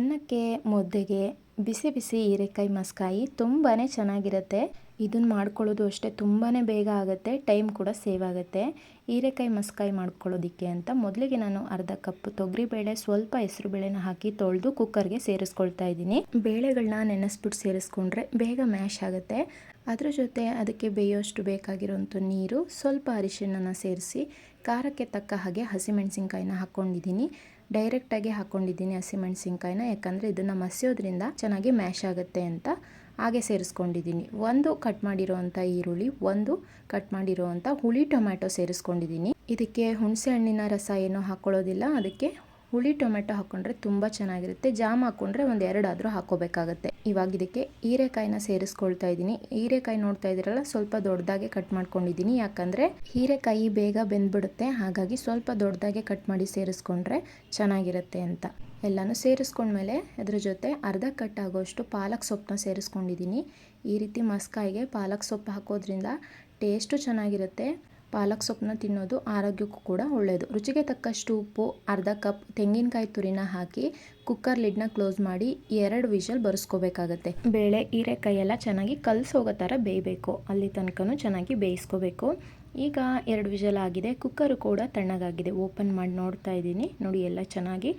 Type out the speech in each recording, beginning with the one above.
ಅನ್ನಕ್ಕೆ, ಮುದ್ದೆಗೆ, ಬಿಸಿ ಬಿಸಿ ಹೀರೆಕಾಯಿ ಮಸ್ಕಾಯಿ ತುಂಬಾ ಚೆನ್ನಾಗಿರುತ್ತೆ. ಇದನ್ನು ಮಾಡ್ಕೊಳ್ಳೋದು ಅಷ್ಟೇ ತುಂಬಾ ಬೇಗ ಆಗುತ್ತೆ, ಟೈಮ್ ಕೂಡ ಸೇವ್ ಆಗುತ್ತೆ. ಹೀರೆಕಾಯಿ ಮಸ್ಕಾಯಿ ಮಾಡ್ಕೊಳ್ಳೋದಕ್ಕೆ ಅಂತ ಮೊದಲಿಗೆ ನಾನು ಅರ್ಧ ಕಪ್ ತೊಗರಿಬೇಳೆ, ಸ್ವಲ್ಪ ಹೆಸರು ಬೇಳೆನ ಹಾಕಿ ತೊಳೆದು ಕುಕ್ಕರ್ಗೆ ಸೇರಿಸ್ಕೊಳ್ತಾ ಇದ್ದೀನಿ. ಬೇಳೆಗಳನ್ನ ನೆನೆಸ್ಬಿಟ್ಟು ಸೇರಿಸ್ಕೊಂಡ್ರೆ ಬೇಗ ಮ್ಯಾಶ್ ಆಗುತ್ತೆ. ಅದರ ಜೊತೆ ಅದಕ್ಕೆ ಬೇಯೋಷ್ಟು ಬೇಕಾಗಿರೋಂಥ ನೀರು, ಸ್ವಲ್ಪ ಅರಿಶಿಣನ ಸೇರಿಸಿ ಖಾರಕ್ಕೆ ತಕ್ಕ ಹಾಗೆ ಹಸಿಮೆಣಸಿನ್ಕಾಯಿನ ಹಾಕ್ಕೊಂಡಿದ್ದೀನಿ ಡೈರೆಕ್ಟಾಗಿ ಹಾಕ್ಕೊಂಡಿದ್ದೀನಿ ಹಸಿಮೆಣಸಿನ್ಕಾಯಿನ ಯಾಕಂದರೆ ಇದನ್ನು ಮಸಿಯೋದ್ರಿಂದ ಚೆನ್ನಾಗಿ ಮ್ಯಾಶ್ ಆಗುತ್ತೆ ಅಂತ ಹಾಗೆ ಸೇರಿಸ್ಕೊಂಡಿದ್ದೀನಿ. ಒಂದು ಕಟ್ ಮಾಡಿರೋವಂಥ ಈರುಳ್ಳಿ, ಒಂದು ಕಟ್ ಮಾಡಿರೋವಂಥ ಹುಳಿ ಟೊಮ್ಯಾಟೊ ಸೇರಿಸ್ಕೊಂಡಿದ್ದೀನಿ. ಇದಕ್ಕೆ ಹುಣಸೆ ಹಣ್ಣಿನ ರಸ ಏನೂ ಹಾಕ್ಕೊಳ್ಳೋದಿಲ್ಲ ಅದಕ್ಕೆ ಹುಳಿ ಟೊಮೆಟೊ ಹಾಕ್ಕೊಂಡ್ರೆ ತುಂಬ ಚೆನ್ನಾಗಿರುತ್ತೆ. ಜಾಮ್ ಹಾಕ್ಕೊಂಡ್ರೆ ಒಂದು ಎರಡಾದರೂ ಹಾಕೋಬೇಕಾಗತ್ತೆ. ಇವಾಗ ಇದಕ್ಕೆ ಹೀರೆಕಾಯಿನ ಸೇರಿಸ್ಕೊಳ್ತಾ ಇದ್ದೀನಿ. ಹೀರೆಕಾಯಿ ನೋಡ್ತಾ ಇದ್ದೀರಲ್ಲ, ಸ್ವಲ್ಪ ದೊಡ್ಡದಾಗೆ ಕಟ್ ಮಾಡ್ಕೊಂಡಿದ್ದೀನಿ. ಯಾಕಂದರೆ ಹೀರೆಕಾಯಿ ಬೇಗ ಬೆಂದ್ಬಿಡುತ್ತೆ. ಹಾಗಾಗಿ ಸ್ವಲ್ಪ ದೊಡ್ಡದಾಗೆ ಕಟ್ ಮಾಡಿ ಸೇರಿಸ್ಕೊಂಡ್ರೆ ಚೆನ್ನಾಗಿರುತ್ತೆ ಅಂತ. ಎಲ್ಲನೂ ಸೇರಿಸ್ಕೊಂಡ್ಮೇಲೆ ಅದ್ರ ಜೊತೆ ಅರ್ಧ ಕಟ್ ಆಗೋಷ್ಟು ಪಾಲಕ್ ಸೊಪ್ಪನ್ನ ಸೇರಿಸ್ಕೊಂಡಿದ್ದೀನಿ. ಈ ರೀತಿ ಮಸ್ಕಾಯಿಗೆ ಪಾಲಕ್ ಸೊಪ್ಪು ಹಾಕೋದ್ರಿಂದ ಟೇಸ್ಟು ಚೆನ್ನಾಗಿರುತ್ತೆ. ಪಾಲಕ್ ಸೊಪ್ಪನ್ನ ತಿನ್ನೋದು ಆರೋಗ್ಯಕ್ಕೂ ಕೂಡ ಒಳ್ಳೆಯದು ರುಚಿಗೆ ತಕ್ಕಷ್ಟು ಉಪ್ಪು, ಅರ್ಧ ಕಪ್ ತೆಂಗಿನಕಾಯಿ ತುರಿನ ಹಾಕಿ ಕುಕ್ಕರ್ ಲಿಡ್ನ ಕ್ಲೋಸ್ ಮಾಡಿ ಎರಡು ವಿಷಲ್ ಬರೆಸ್ಕೋಬೇಕಾಗತ್ತೆ. ಬೇಳೆ, ಹೀರೆಕಾಯಿ ಎಲ್ಲ ಚೆನ್ನಾಗಿ ಕಲಸೋಗೋ ಥರ ಬೇಯಬೇಕು. ಅಲ್ಲಿ ತನಕನೂ ಚೆನ್ನಾಗಿ ಬೇಯಿಸ್ಕೋಬೇಕು. ಈಗ ಎರಡು ವಿಷಲ್ ಆಗಿದೆ. ಕುಕ್ಕರು ಕೂಡ ತಣ್ಣಗಾಗಿದೆ. ಓಪನ್ ಮಾಡಿ ನೋಡ್ತಾ ಇದ್ದೀನಿ. ನೋಡಿ, ಎಲ್ಲ ಚೆನ್ನಾಗಿ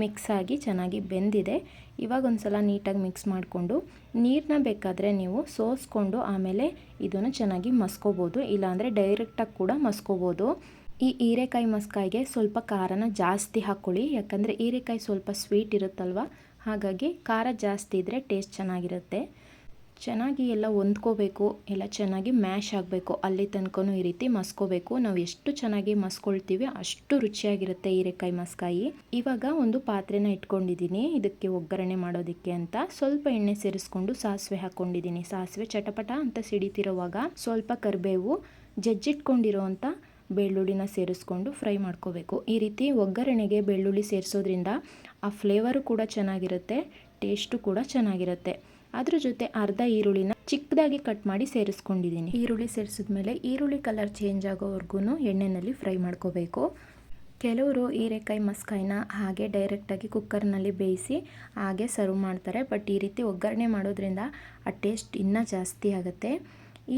ಮಿಕ್ಸ್ ಆಗಿ ಚೆನ್ನಾಗಿ ಬೆಂದಿದೆ. ಇವಾಗ ಒಂದು ಸಲ ನೀಟಾಗಿ ಮಿಕ್ಸ್ ಮಾಡಿಕೊಂಡು ನೀರನ್ನ ಬೇಕಾದರೆ ನೀವು ಸೋಸ್ಕೊಂಡು ಆಮೇಲೆ ಇದನ್ನು ಚೆನ್ನಾಗಿ ಮಸ್ಕೋಬೋದು. ಇಲ್ಲಾಂದರೆ ಡೈರೆಕ್ಟಾಗಿ ಕೂಡ ಮಸ್ಕೋಬೋದು. ಈ ಹೀರೆಕಾಯಿ ಮಸ್ಕಾಯಿಗೆ ಸ್ವಲ್ಪ ಖಾರನ ಜಾಸ್ತಿ ಹಾಕ್ಕೊಳ್ಳಿ. ಯಾಕಂದರೆ ಹೀರೆಕಾಯಿ ಸ್ವಲ್ಪ ಸ್ವೀಟ್ ಇರುತ್ತಲ್ವ? ಹಾಗಾಗಿ ಖಾರ ಜಾಸ್ತಿ ಇದ್ದರೆ ಟೇಸ್ಟ್ ಚೆನ್ನಾಗಿರುತ್ತೆ. ಚೆನ್ನಾಗಿ ಎಲ್ಲ ಹೊಂದ್ಕೋಬೇಕು, ಎಲ್ಲ ಚೆನ್ನಾಗಿ ಮ್ಯಾಶ್ ಆಗಬೇಕು, ಅಲ್ಲಿ ತನಕ ಈ ರೀತಿ ಮಸ್ಕೋಬೇಕು. ನಾವು ಎಷ್ಟು ಚೆನ್ನಾಗಿ ಮಸ್ಕೊಳ್ತೀವಿ ಅಷ್ಟು ರುಚಿಯಾಗಿರುತ್ತೆ ಹೀರೆಕಾಯಿ ಮಸ್ಕಾಯಿ. ಇವಾಗ ಒಂದು ಪಾತ್ರೆನ ಇಟ್ಕೊಂಡಿದ್ದೀನಿ, ಇದಕ್ಕೆ ಒಗ್ಗರಣೆ ಮಾಡೋದಕ್ಕೆ ಅಂತ. ಸ್ವಲ್ಪ ಎಣ್ಣೆ ಸೇರಿಸ್ಕೊಂಡು ಸಾಸಿವೆ ಹಾಕ್ಕೊಂಡಿದ್ದೀನಿ. ಸಾಸಿವೆ ಚಟಪಟ ಅಂತ ಸಿಡಿತಿರುವಾಗ ಸ್ವಲ್ಪ ಕರಿಬೇವು ಜಜ್ಜಿಟ್ಕೊಂಡಿರೋ ಅಂತ ಬೆಳ್ಳುಳ್ಳಿನ ಸೇರಿಸ್ಕೊಂಡು ಫ್ರೈ ಮಾಡ್ಕೋಬೇಕು. ಈ ರೀತಿ ಒಗ್ಗರಣೆಗೆ ಬೆಳ್ಳುಳ್ಳಿ ಸೇರಿಸೋದ್ರಿಂದ ಆ ಫ್ಲೇವರು ಕೂಡ ಚೆನ್ನಾಗಿರುತ್ತೆ, ಟೇಸ್ಟು ಕೂಡ ಚೆನ್ನಾಗಿರುತ್ತೆ. ಅದ್ರ ಜೊತೆ ಅರ್ಧ ಈರುಳ್ಳಿನ ಚಿಕ್ಕದಾಗಿ ಕಟ್ ಮಾಡಿ ಸೇರಿಸ್ಕೊಂಡಿದ್ದೀನಿ. ಈರುಳ್ಳಿ ಸೇರಿಸಿದ್ಮೇಲೆ ಈರುಳ್ಳಿ ಕಲರ್ ಚೇಂಜ್ ಆಗೋವರೆಗೂ ಎಣ್ಣೆಯಲ್ಲಿ ಫ್ರೈ ಮಾಡ್ಕೋಬೇಕು. ಕೆಲವರು ಹೀರೆಕಾಯಿ ಮಸ್ಕಾಯಿನ ಹಾಗೆ ಡೈರೆಕ್ಟಾಗಿ ಕುಕ್ಕರ್ನಲ್ಲಿ ಬೇಯಿಸಿ ಹಾಗೆ ಸರ್ವ್ ಮಾಡ್ತಾರೆ. ಬಟ್ ಈ ರೀತಿ ಒಗ್ಗರಣೆ ಮಾಡೋದ್ರಿಂದ ಆ ಟೇಸ್ಟ್ ಇನ್ನೂ ಜಾಸ್ತಿ ಆಗುತ್ತೆ.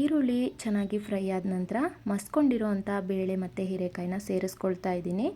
ಈರುಳ್ಳಿ ಚೆನ್ನಾಗಿ ಫ್ರೈ ಆದ ನಂತರ ಮಸ್ಕೊಂಡಿರೋ ಬೇಳೆ ಮತ್ತು ಹೀರೆಕಾಯಿನ ಸೇರಿಸ್ಕೊಳ್ತಾ ಇದ್ದೀನಿ.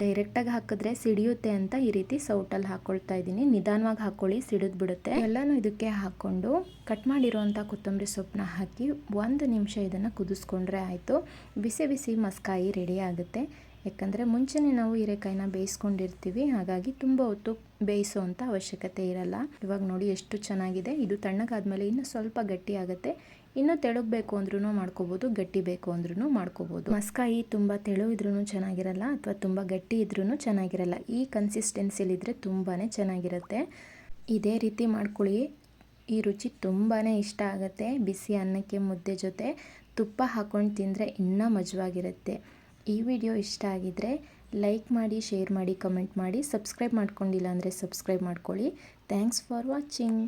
ಡೈರೆಕ್ಟಾಗಿ ಹಾಕಿದ್ರೆ ಸಿಡಿಯುತ್ತೆ ಅಂತ ಈ ರೀತಿ ಸೌಟಲ್ಲಿ ಹಾಕ್ಕೊಳ್ತಾ ಇದ್ದೀನಿ. ನಿಧಾನವಾಗಿ ಹಾಕ್ಕೊಳ್ಳಿ ಸಿಡಿದು ಬಿಡುತ್ತೆ. ಎಲ್ಲನೂ ಇದಕ್ಕೆ ಹಾಕ್ಕೊಂಡು ಕಟ್ ಮಾಡಿರುವಂಥ ಕೊತ್ತಂಬರಿ ಸೊಪ್ಪನ್ನ ಹಾಕಿ ಒಂದು ನಿಮಿಷ ಇದನ್ನು ಕುದಿಸ್ಕೊಂಡ್ರೆ ಆಯಿತು. ಬಿಸಿ ಬಿಸಿ ಮಸ್ಕಾಯಿ ರೆಡಿ ಆಗುತ್ತೆ. ಯಾಕಂದರೆ ಮುಂಚೆನೇ ನಾವು ಹೀರೆಕಾಯಿನ ಬೇಯಿಸ್ಕೊಂಡಿರ್ತೀವಿ, ಹಾಗಾಗಿ ತುಂಬ ಹೊತ್ತು ಬೇಯಿಸೋ ಅಂಥ ಅವಶ್ಯಕತೆ ಇರಲ್ಲ. ಇವಾಗ ನೋಡಿ ಎಷ್ಟು ಚೆನ್ನಾಗಿದೆ. ಇದು ತಣ್ಣಗಾದ್ಮೇಲೆ ಇನ್ನೂ ಸ್ವಲ್ಪ ಗಟ್ಟಿ ಆಗುತ್ತೆ. ಇನ್ನೂ ತೆಳುಗಬೇಕು ಅಂದ್ರೂ ಮಾಡ್ಕೋಬೋದು, ಗಟ್ಟಿ ಬೇಕು ಅಂದ್ರೂ ಮಾಡ್ಕೋಬೋದು. ಮಸ್ಕಾಯಿ ತುಂಬ ತೆಳು ಇದ್ರೂ ಚೆನ್ನಾಗಿರಲ್ಲ ಅಥವಾ ತುಂಬ ಗಟ್ಟಿ ಇದ್ರೂ ಚೆನ್ನಾಗಿರಲ್ಲ. ಈ ಕನ್ಸಿಸ್ಟೆನ್ಸಿಲಿದ್ರೆ ತುಂಬಾ ಚೆನ್ನಾಗಿರುತ್ತೆ. ಇದೇ ರೀತಿ ಮಾಡ್ಕೊಳ್ಳಿ. ಈ ರುಚಿ ತುಂಬಾ ಇಷ್ಟ ಆಗುತ್ತೆ. ಬಿಸಿ ಅನ್ನಕ್ಕೆ ಮುದ್ದೆ ಜೊತೆ ತುಪ್ಪ ಹಾಕ್ಕೊಂಡು ತಿಂದರೆ ಇನ್ನೂ ಮಜವಾಗಿರುತ್ತೆ. ಈ ವಿಡಿಯೋ ಇಷ್ಟ ಆಗಿದ್ದರೆ ಲೈಕ್ ಮಾಡಿ, ಶೇರ್ ಮಾಡಿ, ಕಮೆಂಟ್ ಮಾಡಿ, ಸಬ್ಸ್ಕ್ರೈಬ್ ಮಾಡ್ಕೊಂಡಿಲ್ಲ ಅಂದರೆ ಸಬ್ಸ್ಕ್ರೈಬ್ ಮಾಡ್ಕೊಳ್ಳಿ. Thanks for watching.